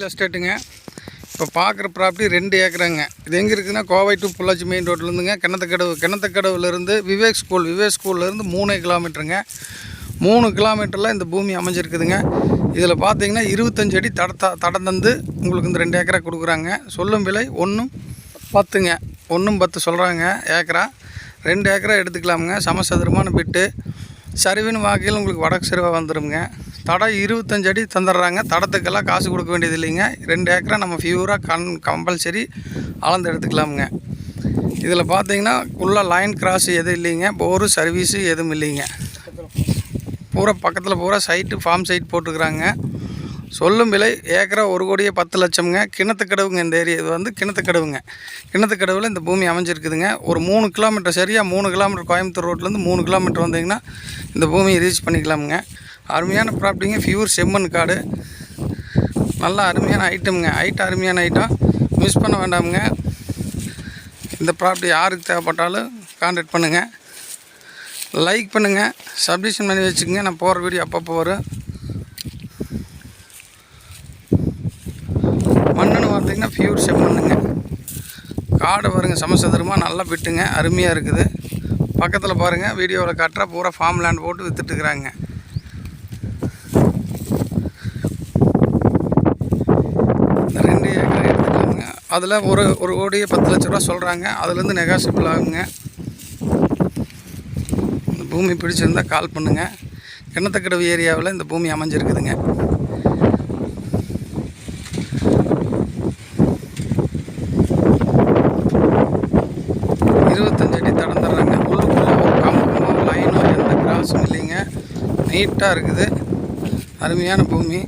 Real எஸ்டேட்டுங்க இப்போ பார்க்குற property ரெண்டு ஏக்கராங்க. இது எங்கே இருக்குதுன்னா கோவை டு பொள்ளாச்சி மெயின் ரோட்லேருந்துங்க கிணத்துக்கடவு கிணத்துக்கடவுலேருந்து விவேக் ஸ்கூல் விவேக் ஸ்கூல்லேருந்து மூணு கிலோமீட்டருங்க மூணு கிலோமீட்டரில் இந்த பூமி அமைஞ்சிருக்குதுங்க. இதில் பார்த்தீங்கன்னா இருபத்தஞ்சு அடி தட தடம் தந்து உங்களுக்கு இந்த ரெண்டு ஏக்கரா கொடுக்குறாங்க. சொல்லும் விலை ஒன்றும் பத்துங்க. ஒன்றும் பத்து சொல்கிறாங்க ஏக்கரா. ரெண்டு ஏக்கரா எடுத்துக்கலாமுங்க. சமசதுரமான பிட்டு சரிவின் வாக்கையில் உங்களுக்கு வடக்கு சிறுவை வந்துடுங்க தடம் இருபத்தஞ்சு அடி தந்துடுறாங்க. தடத்துக்கெல்லாம் காசு கொடுக்க வேண்டியது இல்லைங்க. ரெண்டு ஏக்கரா நம்ம ஃபியூராக கண் கம்பல்சரி அளந்து எடுத்துக்கலாமுங்க. இதில் பார்த்தீங்கன்னா உள்ள லைன் கிராஸ் எதுவும் இல்லைங்க. போரு சர்வீஸு எதுவும் இல்லைங்க. பூரா பக்கத்தில் பூரா சைட்டு ஃபார்ம் சைட் போட்டுக்கிறாங்க. சொல்லும் விலை ஏக்கரா ஒரு கோடியே பத்து லட்சம்ங்க. கிணத்துக்கடவுங்க இந்த ஏரியா இது வந்து கிணத்துக்கடவுங்க. கிணத்துக்கடவில் இந்த பூமி அமைஞ்சிருக்குதுங்க. ஒரு மூணு கிலோமீட்டர் சரியாக மூணு கிலோமீட்டர் கோயம்புத்தூர் ரோட்லேருந்து மூணு கிலோமீட்டர் வந்தீங்கன்னா இந்த பூமியை ரீச் பண்ணிக்கலாமுங்க. அருமையான ப்ராப்பர்ட்டிங்க ஃபியூர் செம்மன் காடு. நல்லா அருமையான ஐட்டமுங்க ஹைட் அருமையான ஐட்டம் மிஸ் பண்ண வேண்டாமுங்க. இந்த ப்ராப்பர்ட்டி யாருக்கு தேவைப்பட்டாலும் கான்டாக்ட் பண்ணுங்கள் லைக் பண்ணுங்கள் சப்மிஷன் பண்ணி வச்சுக்கோங்க. நான் போகிற வீடியோ அப்பப்போ வரும். மண்ணுன்னு பார்த்தீங்கன்னா ஃபியூர் செம்மண்ணுங்க. காடு பாருங்க சமசதுரமாக நல்லா விட்டுங்க. அருமையாக இருக்குது. பக்கத்தில் பாருங்கள் வீடியோவில் காட்டுற பூரா ஃபார்ம் லேண்ட் போட்டு விற்றுட்டுருக்குறாங்க இந்த ரெண்டு ஏக்கர் எடுத்துக்கலாமுங்க அதில் ஒரு ஒரு கோடியே பத்து லட்ச ரூபா சொல்கிறாங்க. அதுலேருந்து நெகாசிபிள் ஆகுங்க. இந்த பூமி பிடிச்சிருந்தா கால் பண்ணுங்கள் கிணத்துக்கடவு ஏரியாவில் இந்த பூமி அமைஞ்சிருக்குதுங்க. இருபத்தஞ்சடி அடி தடம் தர்றாங்க உள்ளுக்குள்ளே ஒரு கம்பமோ லைனோ எந்த கிராஸும் இல்லைங்க. நீட்டாக இருக்குது. அருமையான பூமி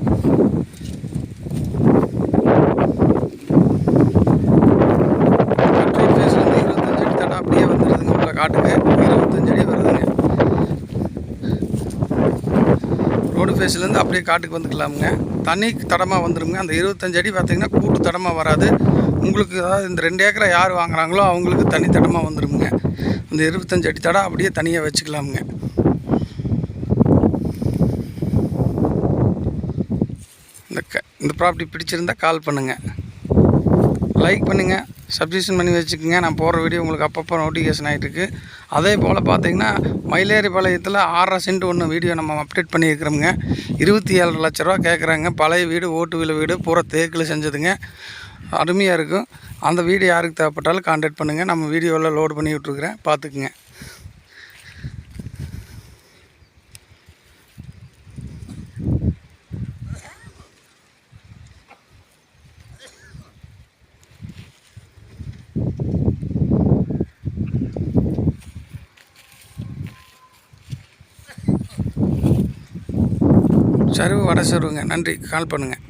பெட்ரோல் ஃபேஸ்லேருந்து இருபத்தஞ்சு அடி தடம் அப்படியே வந்துடுதுங்க உள்ள காட்டுக்கு இருபத்தஞ்சு அடி வருதுங்க ரோடு ஃபேஸ்லேருந்து அப்படியே காட்டுக்கு வந்துக்கலாமுங்க. தண்ணி தடமாக வந்துடுங்க அந்த இருபத்தஞ்சு அடி பார்த்திங்கன்னா கூட்டு தடமாக வராது. உங்களுக்கு அதாவது இந்த ரெண்டு ஏக்கரை யார் வாங்குகிறாங்களோ அவங்களுக்கு தனி தடமாக வந்துடுங்க இந்த இருபத்தஞ்சு அடி தடம் அப்படியே தனியாக வச்சுக்கலாமுங்க. இந்த க இந்த ப்ராப்பர்ட்டி பிடிச்சிருந்தா கால் பண்ணுங்கள் லைக் பண்ணுங்கள் சப்ஸ்கிரிப்ஷன் பண்ணி வச்சுக்கோங்க. நான் போடுற வீடியோ உங்களுக்கு அப்பப்போ நோட்டிஃபிகேஷன் ஆகிட்டு அதே போல் பார்த்தீங்கன்னா மயிலேறிபாளையத்தில் ஆறரை சென்ட் ஒன்று வீடியோ நம்ம அப்டேட் பண்ணியிருக்கிறோமுங்க. இருபத்தி ஏழரை லட்ச ரூபா கேட்குறாங்க பழைய வீடு ஓட்டு வீல வீடு பூரா தேக்கில் செஞ்சதுங்க. அருமையாக இருக்கும். அந்த வீடு யாருக்கு தேவைப்பட்டாலும் கான்டாக்ட் பண்ணுங்கள் நம்ம வீடியோவில் லோடு பண்ணி விட்ருக்குறேன் பார்த்துக்குங்க சரிவு வடை சருவுங்க நன்றி. கால் பண்ணுங்கள்